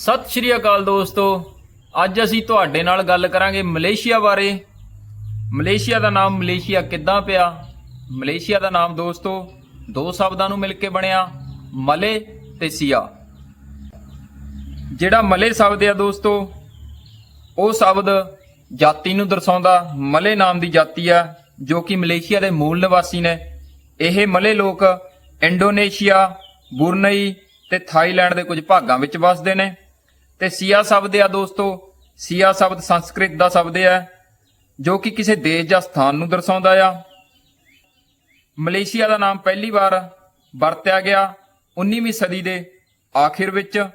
ਸਤਿ ਸ਼੍ਰੀ ਅਕਾਲ ਦੋਸਤੋ। ਅੱਜ ਅਸੀਂ ਤੁਹਾਡੇ ਨਾਲ ਗੱਲ ਕਰਾਂਗੇ ਮਲੇਸ਼ੀਆ ਬਾਰੇ। ਮਲੇਸ਼ੀਆ ਦਾ ਨਾਮ ਮਲੇਸ਼ੀਆ ਕਿੱਦਾਂ ਪਿਆ? ਮਲੇਸ਼ੀਆ ਦਾ ਨਾਮ ਦੋਸਤੋ, ਦੋ ਸ਼ਬਦਾਂ ਨੂੰ ਮਿਲ ਕੇ ਬਣਿਆ, ਮਲੇ ਤੇ ਸੀਆ। ਜਿਹੜਾ ਮਲੇ ਸ਼ਬਦ ਆ ਦੋਸਤੋ, ਉਹ ਸ਼ਬਦ ਜਾਤੀ ਨੂੰ ਦਰਸਾਉਂਦਾ, ਮਲੇ ਨਾਮ ਦੀ ਜਾਤੀ ਆ, ਜੋ ਕਿ ਮਲੇਸ਼ੀਆ ਦੇ ਮੂਲ ਨਿਵਾਸੀ ਨੇ। ਇਹ ਮਲੇ ਲੋਕ ਇੰਡੋਨੇਸ਼ੀਆ, ਬੁਰਨਈ ਤੇ ਥਾਈਲੈਂਡ ਦੇ ਕੁਝ ਭਾਗਾਂ ਵਿੱਚ ਵੱਸਦੇ ਨੇ। ਤੇ ਸੀਆ ਸ਼ਬਦ ਆ ਦੋਸਤੋ, ਸੀਆ ਸ਼ਬਦ ਸੰਸਕ੍ਰਿਤ ਦਾ ਸ਼ਬਦ ਹੈ ਜੋ ਕਿ ਕਿਸੇ ਦੇਸ਼ ਜਾਂ ਸਥਾਨ ਨੂੰ ਦਰਸਾਉਂਦਾ ਆ। ਮਲੇਸ਼ੀਆ ਦਾ ਨਾਮ ਪਹਿਲੀ ਵਾਰ ਵਰਤਿਆ ਗਿਆ 19ਵੀਂ ਸਦੀ ਦੇ ਆਖਿਰ ਵਿੱਚ।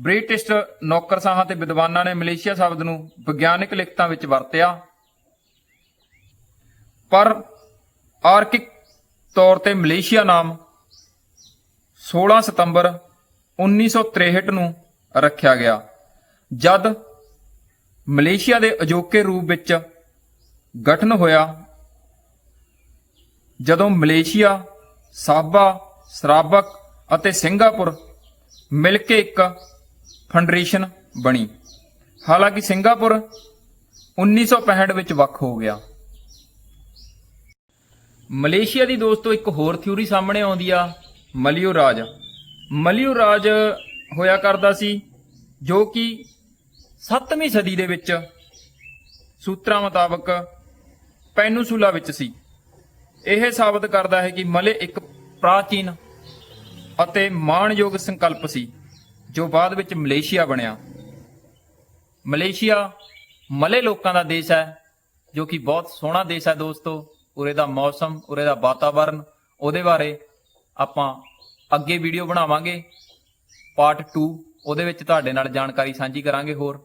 ਬ੍ਰਿਟਿਸ਼ ਨੌਕਰਸ਼ਾਹਾਂ ਤੇ ਵਿਦਵਾਨਾਂ ਨੇ ਮਲੇਸ਼ੀਆ ਸ਼ਬਦ ਨੂੰ ਵਿਗਿਆਨਕ ਲਿਖਤਾਂ ਵਿੱਚ ਵਰਤਿਆ। ਪਰ ਆਰਕਿਕ ਤੌਰ ਤੇ ਮਲੇਸ਼ੀਆ ਨਾਮ 16 ਸਤੰਬਰ 1963 ਨੂੰ ਰੱਖਿਆ ਗਿਆ। ਜਦ ਮਲੇਸ਼ੀਆ ਦੇ ਅਜੋਕੇ ਰੂਪ ਵਿੱਚ ਗਠਨ ਹੋਇਆ, ਜਦੋਂ ਮਲੇਸ਼ੀਆ, ਸਾਬਾ, ਸਰਾਬਕ ਅਤੇ ਸਿੰਗਾਪੁਰ ਮਿਲ ਕੇ ਇੱਕ ਫੈਡਰੇਸ਼ਨ ਬਣੀ। ਹਾਲਾਂਕਿ ਸਿੰਗਾਪੁਰ 1965 ਵਿੱਚ ਵੱਖ ਹੋ ਗਿਆ। ਮਲੇਸ਼ੀਆ ਦੀ ਦੋਸਤੋ, ਇੱਕ ਹੋਰ ਥਿਊਰੀ ਸਾਹਮਣੇ ਆਉਂਦੀ ਆ, ਮਲਿਓ ਰਾਜ। ਮਲਿਓ ਰਾਜ ਹੋਇਆ ਕਰਦਾ ਸੀ, ਜੋ ਕਿ 7ਵੀਂ ਸਦੀ ਦੇ ਵਿੱਚ ਸੂਤਰਾਂ ਮੁਤਾਬਕ ਪੈਨੂਸੂਲਾ ਵਿੱਚ ਸੀ। ਇਹ ਸਾਬਤ ਕਰਦਾ ਹੈ ਕਿ ਮਲੇ ਇੱਕ ਪ੍ਰਾਚੀਨ ਅਤੇ ਮਾਣਯੋਗ ਸੰਕਲਪ ਸੀ, ਜੋ ਬਾਅਦ ਵਿੱਚ ਮਲੇਸ਼ੀਆ ਬਣਿਆ। ਮਲੇਸ਼ੀਆ ਮਲੇ ਲੋਕਾਂ ਦਾ ਦੇਸ਼ ਹੈ, ਜੋ ਕਿ ਬਹੁਤ ਸੋਹਣਾ ਦੇਸ਼ ਹੈ ਦੋਸਤੋ। ਉਰੇ ਦਾ ਮੌਸਮ, ਉਰੇ ਦਾ ਵਾਤਾਵਰਨ, ਉਹਦੇ ਬਾਰੇ ਆਪਾਂ ਅੱਗੇ ਵੀਡੀਓ ਬਣਾਵਾਂਗੇ। ਪਾਰਟ 2 ਉਹਦੇ ਵਿੱਚ ਤੁਹਾਡੇ ਨਾਲ ਜਾਣਕਾਰੀ ਸਾਂਝੀ ਕਰਾਂਗੇ ਹੋਰ।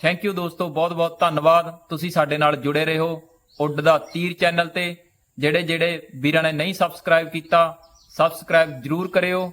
ਥੈਂਕ ਯੂ ਦੋਸਤੋ, ਬਹੁਤ ਬਹੁਤ ਧੰਨਵਾਦ। ਤੁਸੀਂ ਸਾਡੇ ਨਾਲ ਜੁੜੇ ਰਹੋ ਉੱਡ ਦਾ ਤੀਰ ਚੈਨਲ ਤੇ। ਜਿਹੜੇ ਜਿਹੜੇ ਵੀਰਾਂ ਨੇ ਨਹੀਂ ਸਬਸਕ੍ਰਾਈਬ ਕੀਤਾ ਸਬਸਕ੍ਰਾਈਬ ਜਰੂਰ ਕਰਿਓ।